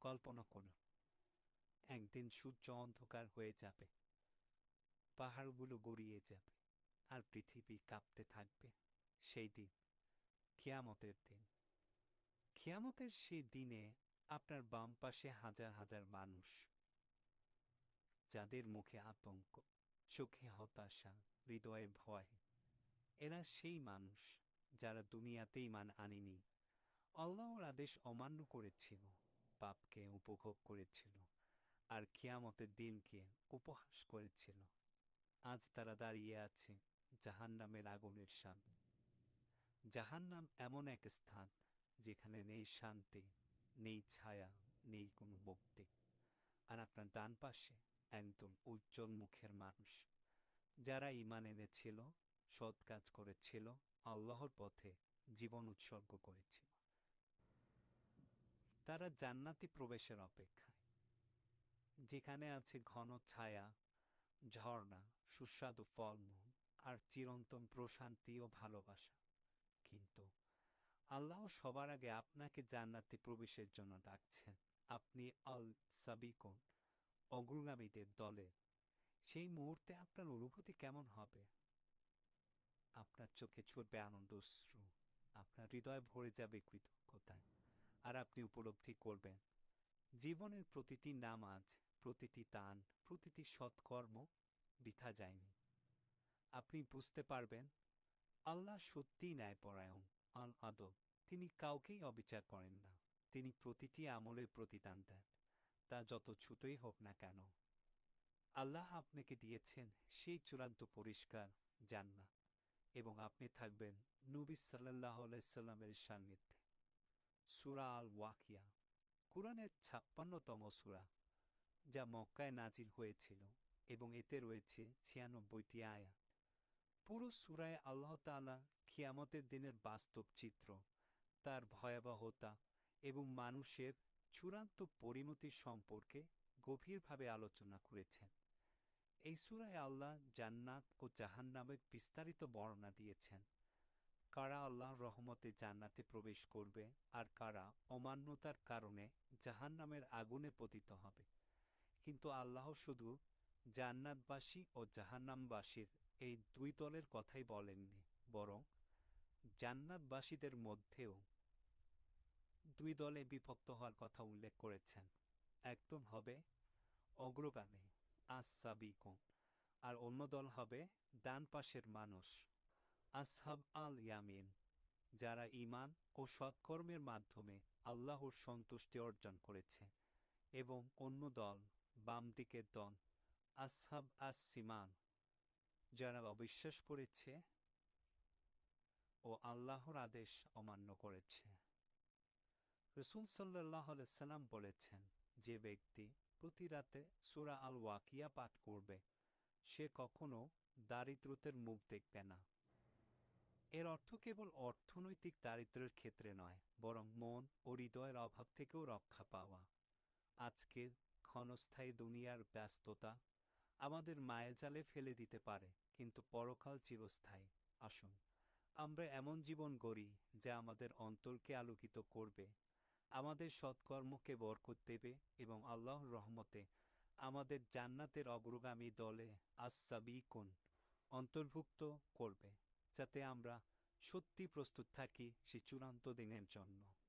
কল্পনা করুন একদিন সূর্য অন্ধকার হয়ে যাবে, পাহাড়গুলো গড়িয়ে যাবে আর পৃথিবী কাঁপতে থাকবে সেই দিন, কিয়ামতের দিন। কিয়ামতের সেই দিনে আপনার বাম পাশে হাজার হাজার মানুষ, যাদের মুখে আতঙ্ক, চোখে হতাশা, হৃদয়ে ভয়, এরা সেই মানুষ যারা দুনিয়াতেই মান আনেনি। আল্লাহর আদেশ অমান্য করেছিল। পাপকে উপভোগ করেছিল আর কিয়ামতের দিনকে উপহাস করেছিল। আজ তারা দাঁড়িয়ে আছে জাহান্নামের আগুনের সামনে। জাহান্নাম এমন এক স্থান যেখানে নেই শান্তি, নেই ছায়া, নেই কোনো মুক্তি। আর আপনার ডান পাশে একদম উজ্জ্বল মুখের মানুষ, যারা ইমান এনেছিল, সৎ কাজ করেছিল, আল্লাহর পথে জীবন উৎসর্গ করেছিল তারা জান্নাতি প্রবেশের অপেক্ষায়। যেখানে আছে ঘন ছায়া, ঝর্ণা, সুস্বাদু ফলমূল আর চিরন্তন প্রশান্তি ও ভালোবাসা। কিন্তু আল্লাহ সবার আগে আপনাকে জান্নাতে প্রবেশের জন্য ডাকছেন। আপনি আল সাবিকুন, অগ্রগামীদের দলে। সেই মুহূর্তে আপনার অনুভূতি কেমন হবে? আপনার চোখে ছুটবে আনন্দ অশ্রু। আপনার হৃদয় ভরে যাবে কৃতজ্ঞতায়। আর আপনি উপলব্ধি করবেন। জীবনের প্রতিটি নামাজ, প্রতিটি তান প্রতিটি সৎকর্ম বৃথা যায়নি। আপনি বুঝতে পারবেন, আল্লাহ সত্যিই ন্যায়পরায়ণ আল আদব তিনি কাউকেই অবিচার করেন না। তিনি প্রতিটি আমলের প্রতিদান দেন। তা যত ছুটোই হোক না কেন, আল্লাহ আপনাকে দিয়েছেন সেই চূড়ান্ত পরিষ্কার জান্নাত এবং আপনি থাকবেন নবী সাল্লাহ সাল্লামের সান্নিধ্যে। সুরা আল ওয়াকিয়া কোরআনের ছাপ্পান্নতম সুরা, যা মক্কায় নাজির হয়েছিল এবং এতে রয়েছে ছিয়ানব্বইটি আয়াত। পুরো সুরায় আল্লাহ তালা খিয়ামতের দিনের বাস্তব চিত্র, তার ভয়াবহতা এবং মানুষের চূড়ান্ত পরিণতি সম্পর্কে গভীরভাবে আলোচনা করেছেন। এই সুরায় আল্লাহ জান্নাত ও জাহান্নামের বিস্তারিত বর্ণনা দিয়েছেন। কারা আল্লাহর রহমতে জান্নাতে প্রবেশ করবে আর কারা অমান্যতার কারণে জাহান্নামের আগুনে পতিত হবে। কিন্তু আল্লাহ শুধু জান্নাতবাসী ও জাহান্নামবাসীর এই দুই দলের কথাই বলেননি, বরং জান্নাতবাসীদের মধ্যেও দুই দলে বিভক্ত হওয়ার কথা উল্লেখ করেছেন। একদম হবে অগ্রগামী আসাবিকুন আর অন্য দল হবে ডান পাশের মানুষ। আসহাব আল ইয়ামিন, যারা ইমান ও সৎকর্মের মাধ্যমে আল্লাহর সন্তুষ্টি অর্জন করেছে, এবং অন্য দল, বাম দিকের দল, আসহাব আস সিমান যারা অবিশ্বাস করেছে ও আল্লাহর আদেশ অমান্য করেছে। রসুল সাল্লাহ সাল্লাম বলেছেন, যে ব্যক্তি প্রতি রাতে সুরা আল ওয়াকিয়া পাঠ করবে, সে কখনো দারিদ্রতের মুখ দেখবে না। এর অর্থ কেবল অর্থনৈতিক দারিদ্রের ক্ষেত্রে নয়, বরং মন ও হৃদয়ের অভাব থেকেও রক্ষা পাওয়া। আজকের ক্ষণস্থায়ী দুনিয়ার ব্যস্ততা আমাদের মায়াজালে ফেলে দিতে পারে, কিন্তু পরকাল চিরস্থায়ী। আসুন, আমরা এমন জীবন গড়ি যা আমাদের অন্তরকে আলোকিত করবে, আমাদের সৎকর্মকে বরকত দেবে এবং আল্লাহর রহমতে আমাদের জান্নাতের অগ্রগামী দলে আসাবিকুন অন্তর্ভুক্ত করবে। যাতে আমরা সত্যি প্রস্তুত থাকি সেই চূড়ান্ত দিনের জন্য।